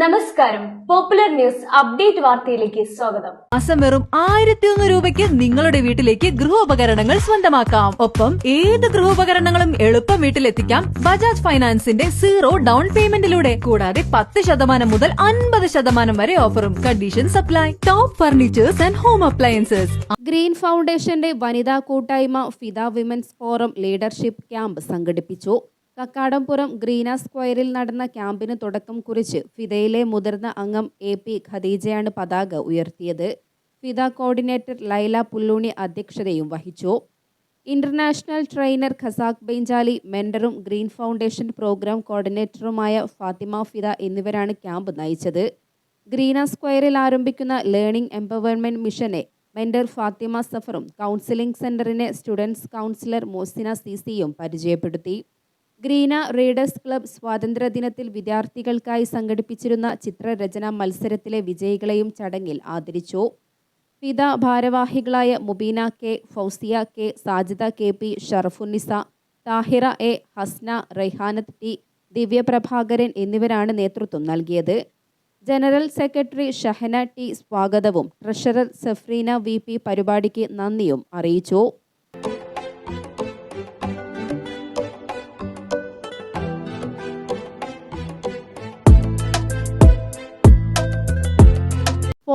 നമസ്കാരം. Popular news update വാർത്തയിലേക്ക് സ്വാഗതം. മാസം വെറും ആയിരത്തി ഒന്ന് രൂപയ്ക്ക് നിങ്ങളുടെ വീട്ടിലേക്ക് ഗൃഹോപകരണങ്ങൾ സ്വന്തമാക്കാം. ഒപ്പം ഏത് ഗൃഹോപകരണങ്ങളും എളുപ്പം വീട്ടിലെത്തിക്കാം ബജാജ് ഫൈനാൻസിന്റെ സീറോ ഡൗൺ പേയ്മെന്റിലൂടെ കൂടാതെ പത്ത് ശതമാനം മുതൽ അൻപത് ശതമാനം വരെ ഓഫറും condition supply top furnitures and home appliances green ഫൗണ്ടേഷന്റെ വനിതാ കൂട്ടായ്മ Fida women's forum leadership camp സംഘടിപ്പിച്ചു. കക്കാടംപുറം ഗ്രീന സ്ക്വയറിൽ നടന്ന ക്യാമ്പിന് തുടക്കം കുറിച്ച് ഫിദയിലെ മുതിർന്ന അംഗം എ പി ഖദീജയാണ് പതാക ഉയർത്തിയത്. ഫിദ കോർഡിനേറ്റർ ലൈല പുല്ലൂണി അധ്യക്ഷതയും വഹിച്ചു. ഇന്റർനാഷണൽ ട്രെയിനർ ഖസാഖ് ബെഞ്ചാലി മെന്ററും ഗ്രീൻ ഫൗണ്ടേഷൻ പ്രോഗ്രാം കോർഡിനേറ്ററുമായ ഫാത്തിമ ഫിദ എന്നിവരാണ് ക്യാമ്പ് നയിച്ചത്. ഗ്രീന സ്ക്വയറിൽ ആരംഭിക്കുന്ന ലേണിംഗ് എംപവർമെന്റ് മിഷനെ മെന്റർ ഫാത്തിമ സഫറും കൗൺസിലിംഗ് സെന്ററിനെ സ്റ്റുഡൻസ് കൗൺസിലർ മോസിന സിസിയും പരിചയപ്പെടുത്തി. ഗ്രീന റീഡേഴ്സ് ക്ലബ് സ്വാതന്ത്ര്യദിനത്തിൽ വിദ്യാർത്ഥികൾക്കായി സംഘടിപ്പിച്ചിരുന്ന ചിത്രരചനാ മത്സരത്തിലെ വിജയികളെയും ചടങ്ങിൽ ആദരിച്ചു. പിത ഭാരവാഹികളായ Mubeena K Fousiya K Sajida K P Sharafunnisa Thahira A Hasna Raihanath T Divyaprabhakaran എന്നിവരാണ് നേതൃത്വം നൽകിയത്. ജനറൽ സെക്രട്ടറി ഷഹന ടി സ്വാഗതവും ട്രഷറർ സഫ്രീന വി പരിപാടിക്ക് നന്ദിയും അറിയിച്ചു.